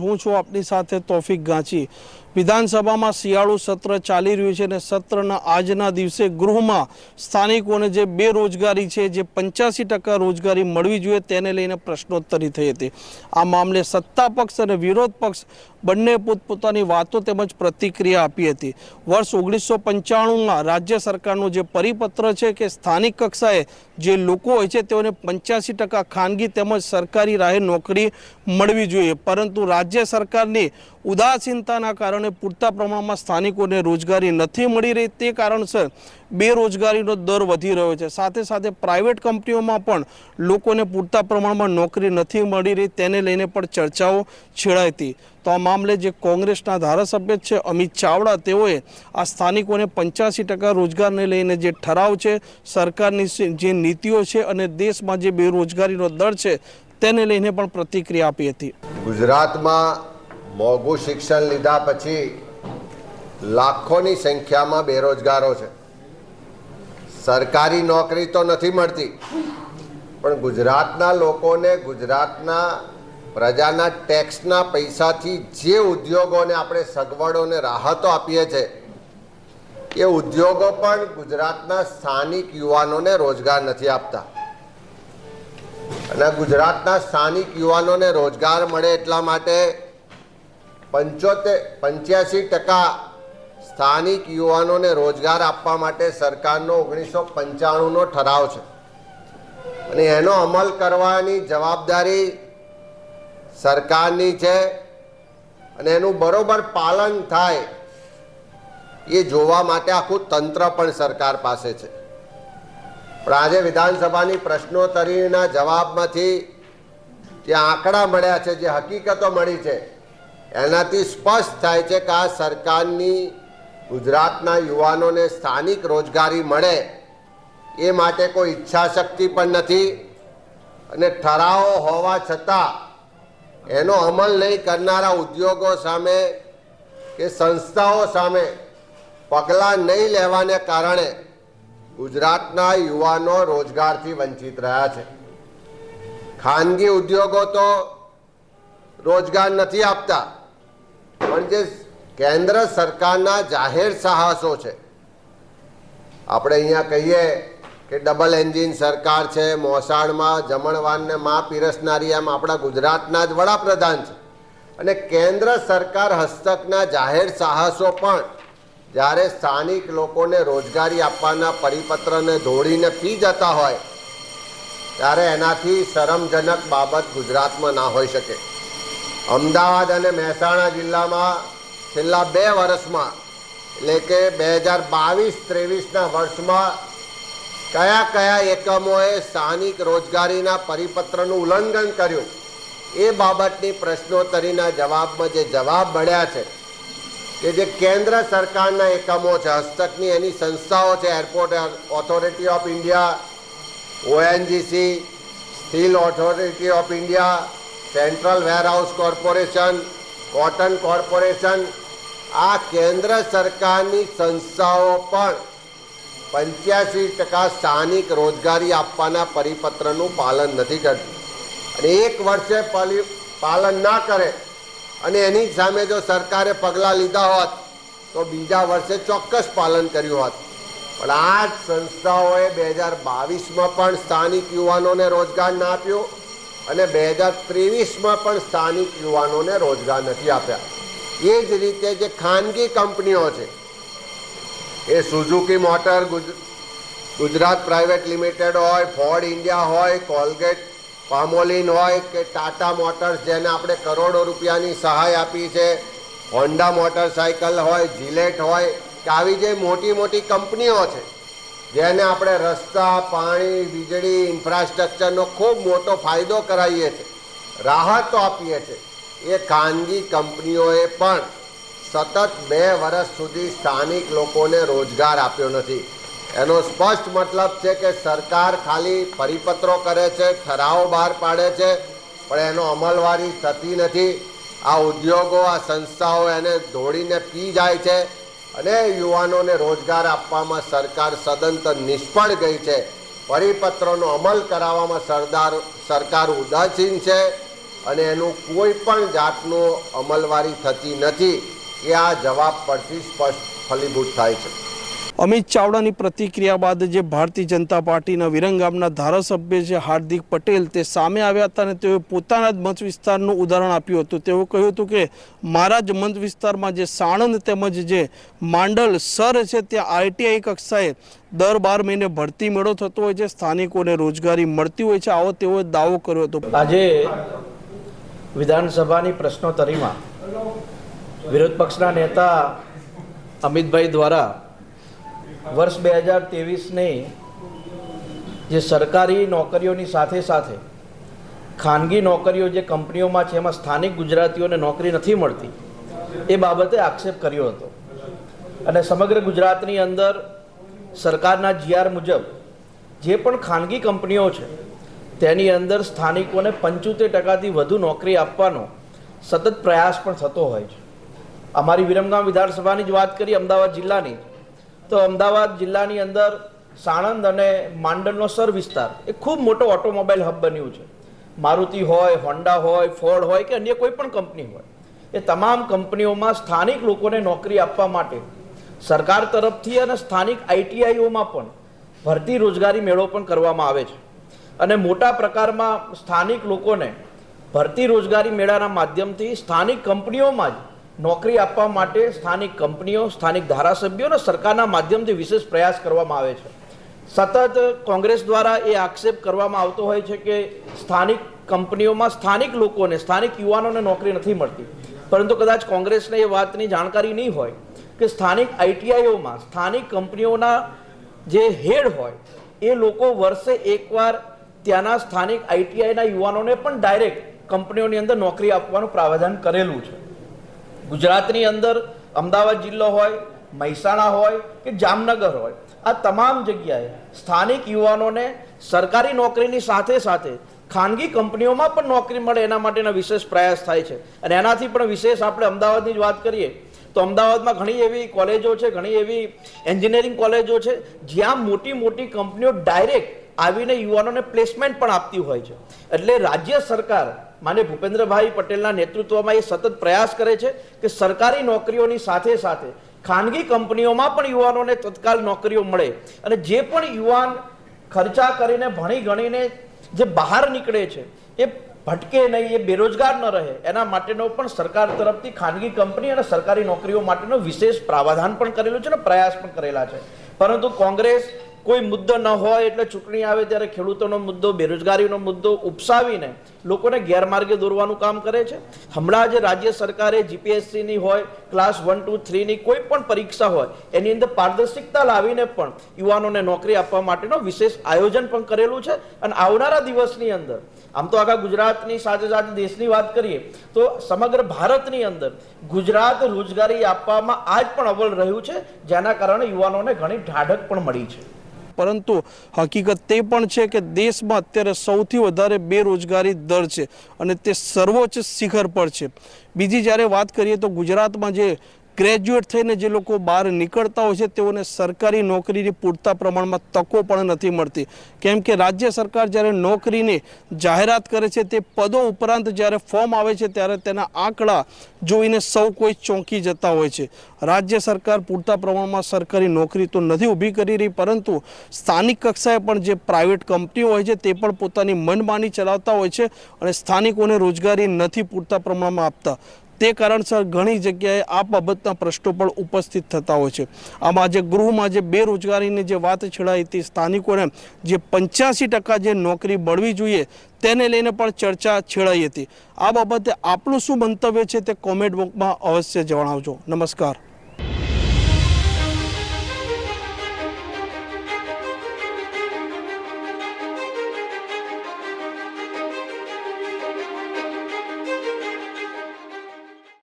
હું છું આપની સાથે તોફિક ગાંચી. વિધાનસભામાં શિયાળુ સત્ર ચાલી રહ્યું છે અને સત્રના આજના દિવસે ગૃહમાં સ્થાનિકોને જે બેરોજગારી છે, જે પંચ્યાસી ટકા રોજગારી મળવી જોઈએ, તેને લઈને પ્રશ્નોત્તરી થઈ હતી. આ મામલે સત્તા પક્ષ અને વિરોધ પક્ષ બંને પોતપોતાની વાતો તેમજ પ્રતિક્રિયા આપી હતી. વર્ષ ઓગણીસો પંચાણુંમાં રાજ્ય સરકારનો જે પરિપત્ર છે કે સ્થાનિક કક્ષાએ જે લોકો હોય છે તેઓને પંચ્યાસી ટકા ખાનગી તેમજ સરકારી રાહે નોકરી મળવી જોઈએ. પરંતુ રાજ્ય સરકારની ઉદાસીનતાના કારણે પૂરતા પ્રમાણમાં સ્થાનિકોને રોજગારી નથી મળી રહી તે કારણસર બેરોજગારીનો દર વધી રહ્યો છે. સાથે સાથે પ્રાઇવેટ કંપનીઓમાં પણ લોકોને પૂરતા પ્રમાણમાં નોકરી નથી મળી રહી તેને લઈને પણ ચર્ચાઓ છેડાઈ હતી. તો આ મામલે જે કોંગ્રેસના ધારાસભ્ય છે અમિત ચાવડા, તેઓએ આ સ્થાનિકોને પંચ્યાસી ટકા રોજગારને લઈને જે ઠરાવ છે, સરકારની જે નીતિઓ છે અને દેશમાં જે બેરોજગારીનો દર છે, તેને લઈને પણ પ્રતિક્રિયા આપી હતી. ગુજરાતમાં મોંઘું શિક્ષણ લીધા પછી લાખોની સંખ્યામાં બેરોજગારો છે. સરકારી નોકરી તો નથી મળતી, પણ ગુજરાતના લોકોને ગુજરાતના પ્રજાના ટેક્સના પૈસાથી જે ઉદ્યોગોને આપણે સગવડોને રાહતો આપીએ છીએ એ ઉદ્યોગો પણ ગુજરાતના સ્થાનિક યુવાનોને રોજગાર નથી આપતા. અને ગુજરાતના સ્થાનિક યુવાનોને રોજગાર મળે એટલા માટે પંચોતેર, પંચ્યાસી ટકા સ્થાનિક યુવાનોને રોજગાર આપવા માટે સરકારનો ઓગણીસો પંચાણુંનો ઠરાવ છે. અને એનો અમલ કરવાની જવાબદારી સરકારની છે અને એનું બરોબર પાલન થાય એ જોવા માટે આખું તંત્ર પણ સરકાર પાસે છે. પણ આજે વિધાનસભાની પ્રશ્નોત્તરીના જવાબમાંથી જે આંકડા મળ્યા છે, જે હકીકતો મળી છે એનાથી સ્પષ્ટ થાય છે કે આ સરકારની ગુજરાતના યુવાનોને સ્થાનિક રોજગારી મળે એ માટે કોઈ ઈચ્છા શક્તિ પણ નથી. અને ઠરાવો હોવા છતાં એનો અમલ નહીં કરનારા ઉદ્યોગો સામે કે સંસ્થાઓ સામે પગલાં નહીં લેવાને કારણે ગુજરાતના યુવાનો રોજગારથી વંચિત રહ્યા છે. ખાનગી ઉદ્યોગો તો રોજગાર નથી આપતા. પણ જે કેન્દ્ર સરકારના જાહેર સાહસો છે, આપણે અહીંયા કહીએ કે ડબલ એન્જિન સરકાર છે, મોસાળમાં જમણવારને માં પીરસનારી એમ આપણા ગુજરાતના જ વડાપ્રધાન છે. અને કેન્દ્ર સરકાર હસ્તકના જાહેર સાહસો પણ જ્યારે સ્થાનિક લોકોને રોજગારી આપવાના પરિપત્રને દોડીને પી જતા હોય, ત્યારે એનાથી શરમજનક બાબત ગુજરાતમાં ના હોઈ શકે. અમદાવાદ અને મહેસાણા જિલ્લામાં છેલ્લા બે વર્ષમાં, એટલે કે બે હજાર બાવીસ ત્રેવીસના વર્ષમાં કયા કયા એકમોએ સ્થાનિક રોજગારીના પરિપત્રનું ઉલ્લંઘન કર્યું? એ બાબતની પ્રશ્નોત્તરીના જવાબમાં જે જવાબ મળ્યા છે, કે જે કેન્દ્ર સરકારના એકમો છે, હસ્તકની એની સંસ્થાઓ છે, airport authority of India, ONGC, steel authority of India central warehouse corporation cotton corporation આ કેન્દ્ર સરકારની સંસ્થાઓ પણ પંચ્યાસી ટકા સ્થાનિક રોજગારી આપવાના પરિપત્રનું પાલન નથી કરતી. અને એક વર્ષે પાલી- પાલન ના કરે અને એની સામે જો સરકારે પગલાં લીધા હોત, તો બીજા વર્ષે ચોક્કસ પાલન કર્યું હોત. પણ આ જ સંસ્થાઓએ બે હજાર બાવીસમાં પણ સ્થાનિક યુવાનોને રોજગાર ના આપ્યો. અને બે હજાર ત્રેવીસમાં પણ સ્થાનિક યુવાનોને રોજગાર નથી આપ્યા. એ જ રીતે જે ખાનગી કંપનીઓ છે, એ સુઝુકી મોટર ગુજ- ગુજરાત પ્રાઇવેટ લિમિટેડ હોય ફોર્ડ ઇન્ડિયા હોય કોલગેટ પામોલિન હોય કે ટાટા મોટર્સ જેને આપણે કરોડો રૂપિયાની સહાય આપી છે હોન્ડા મોટરસાયકલ હોય જીલેટ હોય, કે આવી જે મોટી મોટી કંપનીઓ છે જેને આપણે રસ્તા, પાણી, વીજળી ઇન્ફ્રાસ્ટ્રક્ચરનો ખૂબ મોટો ફાયદો કરાવીએ છીએ. રાહતો આપીએ છીએ. એ ખાનગી કંપનીઓએ પણ સતત બે વર્ષ સુધી સ્થાનિક લોકોને રોજગાર આપ્યો નથી. એનો સ્પષ્ટ મતલબ છે કે સરકાર ખાલી પરિપત્રો કરે છે, ઠરાવો બહાર પાડે છે, પણ એનો અમલવારી થતી નથી. આ ઉદ્યોગો, આ સંસ્થાઓ એને દોડીને પી જાય છે. અને યુવાનોને રોજગાર આપવામાં સરકાર સદંતર નિષ્ફળ ગઈ છે. પરિપત્રનો અમલ કરાવવામાં સરદાર સરકાર ઉદાસીન છે અને એનું કોઈ પણ જાતનું અમલવારી થતી નથી. એ આ જવાબ પરથી સ્પષ્ટ ફલીભૂત થાય છે. અમિત ચાવડાની પ્રતિક્રિયા બાદ જે ભારતીય જનતા પાર્ટીના વિરંગામના ધારાસભ્ય છે હાર્દિક પટેલ તે સામે આવ્યા હતા અને તેઓએ પોતાના જ મત વિસ્તારનું ઉદાહરણ આપ્યું હતું. તેઓ કહ્યું હતું કે, મારા જ મત વિસ્તારમાં જે સાણંદ તેમજ જે માંડલ સર છે ત્યાં આઈટીઆઈ કક્ષાએ દર બાર મહિને ભરતી મેળો થતો હોય છે, સ્થાનિકોને રોજગારી મળતી હોય છે. આવો તેઓએ દાવો કર્યો હતો. આજે વિધાનસભાની પ્રશ્નોત્તરીમાં વિરોધ પક્ષના નેતા અમિતભાઈ દ્વારા વર્ષ બે હજાર ત્રેવીસની જે સરકારી નોકરીઓની સાથે સાથે ખાનગી નોકરીઓ જે કંપનીઓમાં છે, એમાં સ્થાનિક ગુજરાતીઓને નોકરી નથી મળતી, એ બાબતે આક્ષેપ કર્યો હતો. અને સમગ્ર ગુજરાતની અંદર સરકારના જીઆર મુજબ જે પણ ખાનગી કંપનીઓ છે, તેની અંદર સ્થાનિકોને પંચોતેર ટકાથી વધુ નોકરી આપવાનો સતત પ્રયાસ પણ થતો હોય છે. અમારી વિરમગામ વિધાનસભાની જ વાત કરીએ અમદાવાદ જિલ્લાની તો અમદાવાદ જિલ્લાની અંદર સાણંદ અને માંડલનો સર વિસ્તાર એ ખૂબ મોટો ઓટોમોબાઈલ હબ બન્યું છે. મારુતિ હોય, હોન્ડા હોય, ફોર્ડ હોય કે અન્ય કોઈ પણ કંપની હોય, એ તમામ કંપનીઓમાં સ્થાનિક લોકોને નોકરી આપવા માટે સરકાર તરફથી અને સ્થાનિક આઈટીઆઈઓમાં પણ ભરતી રોજગારી મેળો પણ કરવામાં આવે છે. અને મોટા પ્રકારમાં સ્થાનિક લોકોને ભરતી રોજગારી મેળાના માધ્યમથી સ્થાનિક કંપનીઓમાં જ નોકરી આપવા માટે સ્થાનિક કંપનીઓ, સ્થાનિક ધારાસભ્યો સરકારના માધ્યમથી વિશેષ પ્રયાસ કરવામાં આવે છે. સતત કોંગ્રેસ દ્વારા એ આક્ષેપ કરવામાં આવતો હોય છે કે સ્થાનિક કંપનીઓમાં સ્થાનિક લોકોને, સ્થાનિક યુવાનોને નોકરી નથી મળતી. પરંતુ કદાચ કોંગ્રેસને એ વાતની જાણકારી નહીં હોય કે સ્થાનિક આઈટીઆઈઓમાં સ્થાનિક કંપનીઓના જે હેડ હોય, એ લોકો વર્ષે એકવાર ત્યાંના સ્થાનિક આઈટીઆઈના યુવાનોને પણ ડાયરેક્ટ કંપનીઓની અંદર નોકરી આપવાનું પ્રાવધાન કરેલું છે. ગુજરાતની અંદર અમદાવાદ જિલ્લો હોય, મહેસાણા હોય કે જામનગર હોય, આ તમામ જગ્યાએ સ્થાનિક યુવાનોને સરકારી નોકરીની સાથે સાથે ખાનગી કંપનીઓમાં પણ નોકરી મળે એના માટેના વિશેષ પ્રયાસ થાય છે. અને એનાથી પણ વિશેષ આપણે અમદાવાદની જ વાત કરીએ, તો અમદાવાદમાં ઘણી એવી કોલેજો છે, ઘણી એવી એન્જિનિયરિંગ કોલેજો છે, જ્યાં મોટી મોટી કંપનીઓ ડાયરેક્ટ આવીને યુવાનોને પ્લેસમેન્ટ પણ આપતી હોય છે. એટલે રાજ્ય સરકાર માન્ય ભૂપેન્દ્રભાઈ પટેલના નેતૃત્વમાં એ સતત પ્રયાસ કરે છે કે સરકારી નોકરીઓની સાથે સાથે ખાનગી કંપનીઓમાં પણ યુવાનોને તત્કાલ નોકરીઓ મળે. અને જે પણ યુવાન ખર્ચા કરીને ભણી ગણીને જે બહાર નીકળે છે, એ ભટકે નહીં, એ બેરોજગાર ન રહે, એના માટેનો પણ સરકાર તરફથી ખાનગી કંપની અને સરકારી નોકરીઓ માટેનો વિશેષ પ્રાવધાન પણ કરેલું છે અને પ્રયાસ પણ કરેલા છે. પરંતુ કોંગ્રેસ કોઈ મુદ્દો ન હોય એટલે ચૂંટણી આવે ત્યારે ખેડૂતોનો મુદ્દો, બેરોજગારીનો મુદ્દો ઉપસાવીને લોકોને ગેરમાર્ગે દોરવાનું કામ કરે છે. હમણાં જે રાજ્ય સરકારે જીપીએસસીની હોય, ક્લાસ વન, ટુ, થ્રીની કોઈ પણ પરીક્ષા હોય, એની અંદર પારદર્શિકતા લાવીને પણ યુવાનોને નોકરી આપવા માટેનો વિશેષ આયોજન પણ કરેલું છે. અને આવનારા દિવસની અંદર, આમ તો આખા ગુજરાતની સાથે સાથે દેશની વાત કરીએ, તો સમગ્ર ભારતની અંદર ગુજરાત રોજગારી આપવામાં આજ પણ અવલ રહ્યું છે, જેના કારણે યુવાનોને ઘણી ઢાઢક પણ મળી છે. પરંતુ હકીકત તે પણ છે કે દેશમાં અત્યારે સૌથી વધારે બેરોજગારી દર છે અને તે સર્વોચ્ચ શિખર પર છે. બીજી જ્યારે વાત કરીએ તો ગુજરાતમાં જે ગ્રેજ્યુએટ થઈને જે લોકો બહાર નીકળતા હોય છે, તેઓને સરકારી નોકરીની પૂરતા પ્રમાણમાં તકો પણ નથી મળતી. કેમ કે રાજ્ય સરકાર જ્યારે નોકરીની જાહેરાત કરે છે, તે પદો ઉપરાંત જ્યારે ફોર્મ આવે છે, ત્યારે તેના આંકડા જોઈને સૌ કોઈ ચોંકી જતા હોય છે. રાજ્ય સરકાર પૂરતા પ્રમાણમાં સરકારી નોકરી તો નથી ઊભી કરી રહી, પરંતુ સ્થાનિક કક્ષાએ પણ જે પ્રાઇવેટ કંપનીઓ હોય છે, તે પણ પોતાની મનમાની ચલાવતા હોય છે અને સ્થાનિકોને રોજગારી નથી પૂરતા પ્રમાણમાં આપતા. તે કારણસર ઘણી જગ્યાએ આ બાબતના પ્રશ્નો પણ ઉપસ્થિત થતા હોય છે. આમાં જે ગૃહમાં જે બેરોજગારીની જે વાત છેડાઈ હતી, સ્થાનિકોને જે પંચ્યાસી ટકા જે નોકરી મળવી જોઈએ તેને લઈને પણ ચર્ચા છેડાઈ હતી. આ બાબતે આપણું શું મંતવ્ય છે તે કોમેન્ટ બોક્સમાં અવશ્ય જણાવજો. નમસ્કાર.